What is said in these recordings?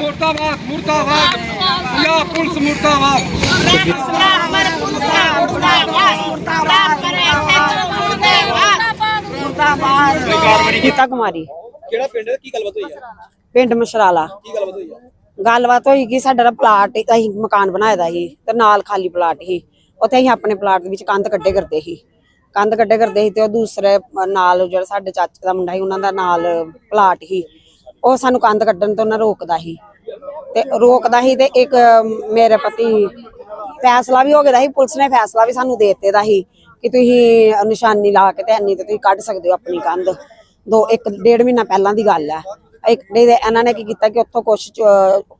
ਮੁਰਦਾਬਾਦ ਮੁਰਦਾਬਾਦ ਯਾ ਪੁਲਿਸ ਮੁਰਦਾਬਾਦ ਗੀਤਾ ਕੁਮਾਰੀ। ਕਿਹੜਾ ਪਿੰਡ ਹੈ? ਕੀ ਗੱਲਬਾਤ ਹੋਈ ਆ ਪਿੰਡ ਮਸ਼ਰਾਲਾ। ਕੀ ਗੱਲਬਾਤ ਹੋਈ ਆ ਗੱਲਬਾਤ ਹੋਈ ਕਿ ਸਾਡਾ ਪਲਾਟ ਅਸੀਂ ਮਕਾਨ ਬਣਾਇਆ ਦਾ ਸੀ ਤੇ ਨਾਲ ਖਾਲੀ ਪਲਾਟ ਸੀ। ਉੱਥੇ ਅਸੀਂ ਆਪਣੇ ਪਲਾਟ ਦੇ ਵਿੱਚ ਕੰਧ ਕੱਢੇ ਕਰਦੇ ਸੀ। ਕੰਧ ਕੱਢੇ ਕਰਦੇ ਸੀ ਤੇ ਉਹ ਦੂਸਰੇ ਨਾਲ ਜਿਹੜਾ ਸਾਡੇ ਚਾਚੇ ਦਾ ਮੁੰਡਾ ਸੀ, ਉਹਨਾਂ ਦਾ ਨਾਲ ਪਲਾਟ ਸੀ। ਉਹ ਸਾਨੂੰ ਕੰਧ ਕੱਢਣ ਤੋਂ ਨਾ ਰੋਕਦਾ ਸੀ। ਤੇ ਰੋਕਦਾ ਸੀ ਤੇ ਇੱਕ ਮੇਰੇ ਪਤੀ ਫੈਸਲਾ ਵੀ ਹੋ ਗਿਆ ਸੀ, ਪੁਲਿਸ ਨੇ ਫੈਸਲਾ ਵੀ ਸਾਨੂੰ ਦੇ ਦਿੱਤੇ ਦਾ ਸੀ ਕਿ ਤੁਸੀਂ ਨਿਸ਼ਾਨੀ ਲਾ ਕੇ ਤੇ ਇੰਨੀ ਤੇ ਤੁਸੀਂ ਕੱਢ ਸਕਦੇ ਹੋ ਆਪਣੀ ਕੰਧ। ਦੋ, ਇੱਕ ਡੇਢ ਮਹੀਨਾ ਪਹਿਲਾਂ ਦੀ ਗੱਲ ਹੈ ਇੱਕ ਨਹੀਂ ਇਹਨਾਂ ਨੇ ਕੀ ਕੀਤਾ ਕਿ ਉੱਥੋਂ ਕੁਛ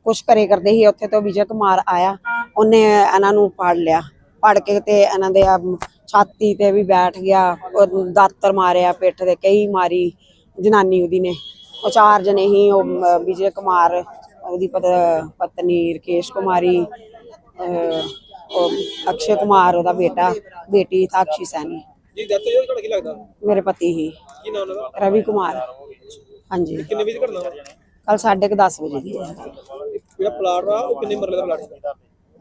ਕੁਛ ਕਰੇ ਕਰਦੇ ਸੀ, ਉੱਥੇ ਤੋਂ ਵਿਜੇ ਕੁਮਾਰ ਆਇਆ, ਉਹਨੇ ਇਹਨਾਂ ਨੂੰ ਫੜ ਲਿਆ। ਫੜ ਕੇ ਤੇ ਇਹਨਾਂ ਦੇ ਛਾਤੀ ਤੇ ਵੀ ਬੈਠ ਗਿਆ ਉਹ ਦਾਤਰ ਮਾਰਿਆ ਪਿੱਠ ਤੇ ਕਈ ਮਾਰੀ ਜਨਾਨੀ ਉਹਦੀ ਨੇ। ਉਹ ਚਾਰ ਜਣੇ ਹੀ ਉਹ ਵਿਜੇ ਕੁਮਾਰ ਉਹਦੀ ਪਤ- ਪਤਨੀ ਰਕੇਸ਼ ਕੁਮਾਰੀ ਉਹ ਅਕਸ਼ੇ ਕੁਮਾਰ ਉਹਦਾ ਬੇਟਾ ਬੇਟੀ ਸਾਕਸ਼ੀ ਸੈਣੀ। ਜੀ ਦੱਸੋ ਜੀ ਤੁਹਾਡਾ ਕੀ ਲੱਗਦਾ? ਮੇਰੇ ਪਤੀ ਹੀ। ਕੀ ਨਾਮ ਉਹਨਾਂ ਦਾ ਰਵੀ ਕੁਮਾਰ। ਹਾਂਜੀ। ਕਿੰਨੇ ਵਜੇ ਘਟਨਾ? ਕੱਲ ਸਾਢੇ ਕੁ ਦਸ ਵਜੇ ਦੀ ਜਿਹੜਾ ਪਲਾਟ ਆ ਉਹ ਕਿੰਨੇ ਮਰਲੇ ਦਾ ਪਲਾਟ ਹੈ?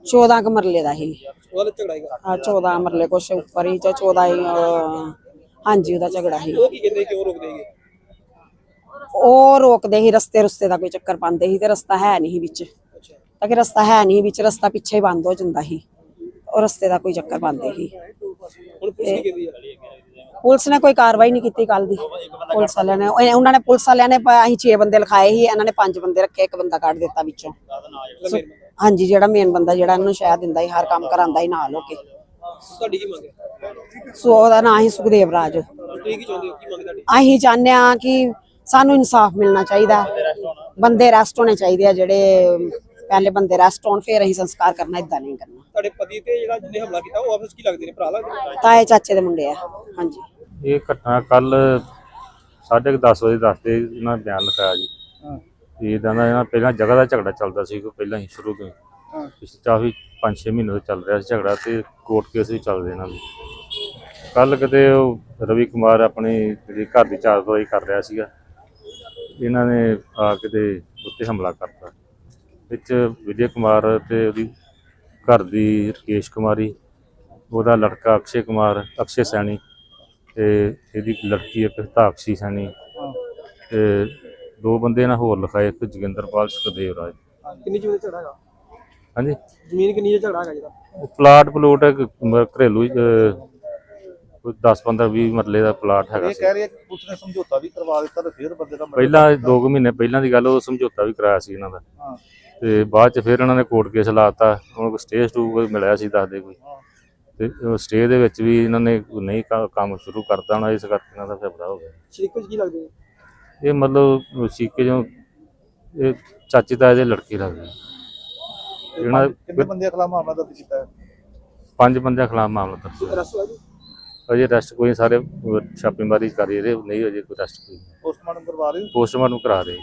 14 ਕੁ ਮਰਲੇ ਦਾ ਹੀ। ਉਹਦਾ ਝਗੜਾ ਹੈਗਾ ਆ 14 ਮਰਲੇ ਕੁਛ ਉੱਪਰ ਹੀ ਜਾਂ 14 ਹੀ ਅਹ, ਹਾਂਜੀ ਉਹਦਾ ਝਗੜਾ ਹੀ। ਉਹ ਕੀ ਕਹਿੰਦੇ ਕਿਉਂ ਰੋਕਦੇ ਹੈਗੇ ਉਹ ਰੋਕਦੇ ਸੀ ਰਸਤੇ ਰਸਤੇ ਦਾ ਕੋਈ ਚੱਕਰ ਪਾਉਂਦੇ ਸੀ ਤੇ ਰਸਤਾ ਹੈ ਨਹੀਂ ਸੀ ਵਿੱਚ। ਅੱਛਾ। ਤਾਂ ਕਿ ਰਸਤਾ ਹੈ ਨਹੀਂ ਵਿੱਚ ਰਸਤਾ ਪਿੱਛੇ ਹੀ ਬੰਦ ਹੋ ਜਾਂਦਾ ਸੀ। ਉਹ ਰਸਤੇ ਦਾ ਕੋਈ ਚੱਕਰ ਪਾਉਂਦੇ ਹੁਣ ਪੁਲਿਸ ਕੀ ਕਹਿੰਦੀ ਆ? ਪੁਲਿਸ ਨੇ ਕੋਈ ਕਾਰਵਾਈ ਨਹੀਂ ਕੀਤੀ ਕੱਲ ਦੀ। ਪੁਲਿਸ ਵਾਲਿਆਂ ਨੇ ਉਹ- ਉਹਨਾਂ ਨੇ ਪੁਲਿਸ ਵਾਲਿਆਂ ਨੇ ਪ- ਅਸੀਂ 6 ਬੰਦੇ ਲਿਖਾਏ ਸੀ ਇਹਨਾਂ ਨੇ 5 ਬੰਦੇ ਰੱਖੇ ਇੱਕ ਬੰਦਾ ਕੱਢ ਦਿੱਤਾ ਵਿੱਚੋਂ। ਹਾਂਜੀ ਜਿਹੜਾ ਮੇਨ ਬੰਦਾ ਜਿਹੜਾ ਇਹਨੂੰ ਸ਼ਾਇਦ ਦਿੰਦਾ ਸੀ ਹਰ ਕੰਮ ਕਰਾਂਦਾ ਸੀ ਨਾਲ ਹੋ ਕੇ। ਕੀ ਮੰਗ ਹੈ? ਸੋ ਉਹਦਾ ਨਾਂ ਹੀ ਸੁਖਦੇਵ ਰਾਜ। ਤੁਸੀਂ ਕੀ ਚਾਹੁੰਦੇ ਹੋ? ਕੀ ਮੰਗ ਤੁਹਾਡੀ? ਅਸੀਂ ਚਾਹੁੰਦੇ ਆ ਕਿ ਸਾਨੂੰ ਇਨਸਾਫ ਮਿਲਣਾ ਚਾਹੀਦਾ। ਬੰਦੇ ਰੈਸਟ ਹੋਣੇ ਚਾਹੀਦੇ ਆ ਜਿਹੜੇ ਪਹਿਲੇ ਬੰਦੇ ਰੈਸਟ ਹੋਣ ਫਿਰ ਅਸੀਂ ਸੰਸਕਾਰ ਕਰਨਾ ਇਦਾਂ ਨਹੀਂ ਕਰਨਾ। ਤੁਹਾਡੇ ਪਤੀ ਤੇ ਜਿਹੜਾ ਜਿਹਨੇ ਹਮਲਾ ਕੀਤਾ ਉਹ ਆਪਸ ਕੀ ਲੱਗਦੇ ਨੇ? ਭਰਾ ਲੱਗਦੇ ਤਾਏ ਚਾਚੇ ਦੇ ਮੁੰਡੇ ਆ ਹਾਂਜੀ। ਇਹ ਘਟਨਾ ਕੱਲ 10:30 ਵਜੇ ਦੱਸਦੇ ਇਹਨਾਂ ਬਿਆਨ ਲਿਖਾਇਆ ਜੀ। ਇਹ ਇਦਾਂ ਦਾ ਇਹਨਾਂ ਪਹਿਲਾਂ ਜਗ੍ਹਾ ਦਾ ਝਗੜਾ ਚੱਲਦਾ ਸੀ ਕੋਈ ਪਹਿਲਾਂ ਹੀ ਸ਼ੁਰੂ ਤੋਂ ਹੀ। ਪਿਛਲੇ ਕਾਫੀ 5-6 ਮਹੀਨੇ ਤੋਂ ਚੱਲ ਰਿਹਾ ਸੀ ਝਗੜਾ ਤੇ ਕੋਰਟ ਕੇਸ ਵੀ ਚੱਲਦੇ ਇਹਨਾਂ ਦੇ ਕੱਲ ਕਿਤੇ ਉਹ ਰਵੀ ਕੁਮਾਰ ਆਪਣੀ ਜਿਹੜੀ ਘਰ ਦੀ ਚਾਰ ਦਵਾਈ ਕਰ ਰਿਹਾ ਸੀਗਾ ਇਹਨਾਂ ਨੇ ਆ ਕਿਤੇ ਉੱਤੇ ਹਮਲਾ ਕਰਤਾ। ਵਿੱਚ ਵਿਜੇ ਕੁਮਾਰ ਤੇ ਉਹਦੀ ਘਰ ਦੀ ਰਕੇਸ਼ ਕੁਮਾਰੀ ਉਹਦਾ ਲੜਕਾ ਅਕਸ਼ੇ ਕੁਮਾਰ ਅਕਸ਼ੇ ਸੈਣੀ ਤੇ ਇਹਦੀ ਲੜਕੀ ਇੱਕ ਤਾਕਸ਼ੀ ਸੈਣੀ ਤੇ ਦੋ ਬੰਦੇ ਨਾਲ ਹੋਰ ਲਿਖਾਏ ਇੱਕ ਜੋਗਿੰਦਰਪਾਲ ਸੁਖਦੇਵ ਰਾਜ। ਕਿੰਨੀ ਜ਼ਮੀਨ ਦਾ ਝਗੜਾ ਹੈਗਾ? ਹਾਂਜੀ? ਜ਼ਮੀਨ ਕਿੰਨੀ ਦਾ ਝਗੜਾ ਹੈਗਾ ਜਿਹਦਾ? ਉਹ ਪਲਾਟ ਪਲੂਟ ਮ- ਘਰੇਲੂ ਅਹ, ਕੋਈ 10 15 20 ਮਰਲੇ ਦਾ ਪਲਾਟ ਹੈਗਾ ਇਹ ਸੀ। ਕਹਿ ਰਹੀ ਹੈ ਕਿ ਪੁਲਿਸ ਨੇ ਸਮਝੌਤਾ ਵੀ ਕਰਵਾ ਦਿੱਤਾ ਤੇ ਫਿਰ ਬੰਦੇ ਦਾ ਮਰਡਰ ਪਹਿਲਾਂ 2 ਮਹੀਨੇ ਪਹਿਲਾਂ ਦੀ ਗੱਲ ਉਹ ਸਮਝੌਤਾ ਵੀ ਕਰਾਇਆ ਸੀ ਇਹਨਾਂ ਦਾ। ਹਾਂ। ਤੇ ਬਾਅਦ ਚ ਫਿਰ ਇਹਨਾਂ ਨੇ ਕੋਰਟ ਕੇਸ ਲਾਤਾ ਉਹਨਾਂ ਕੋਲ ਸਟੇ ਸਟੂ ਕੋਈ ਮਿਲਿਆ ਸੀ ਦੱਸਦੇ ਕੋਈ। ਤੇ ਸਟੇ ਦੇ ਵਿੱਚ ਵੀ ਇਹਨਾਂ ਨੇ ਨਹੀਂ ਕ- ਕੰਮ ਸ਼ੁਰੂ ਕਰਤਾ ਹੋਣਾ ਇਸ ਕਰਕੇ ਇਹਨਾਂ ਦਾ ਫੈਸਲਾ ਹੋ ਗਿਆ। ਸ਼ਰੀਕੋ ਕੀ ਲੱਗਦੇ ਨੇ? ਇਹ ਮਤਲਬ ਸੀਕੇ ਜੋ ਇਹ ਚਾਚੀ ਤਾਏ ਦੇ ਲੜਕੀ ਲੱਗਦੀ ਇਹਨਾਂ ਕਿੰਨੇ ਬੰਦੇ ਖਿਲਾਫ ਮਾਮਲਾ ਦਰਜ ਕੀਤਾ ਹੈ? ਪੰਜ ਬੰਦਿਆਂ ਖਿਲਾਫ ਮਾਮਲਾ ਦਰਜ ਹੋਇਆ ਰਸਵਾ ਜੀ? ਅਜੇ ਅਰੈਸਟ ਕੋਈ ਸਾਰੇ ਅਹ, ਛਾਪੇਮਾਰੀ ਕਰ ਰਹੇ ਨਹੀਂ ਅਜੇ ਕੋਈ ਅਰੈਸਟ ਕੋਈ ਪੋਸਟਮਾਰਟਮ ਕਰਵਾ ਰਹੇ ਹੋ? ਪੋਸਟਮਾਰਟਮ ਕਰਾ ਰਹੇ।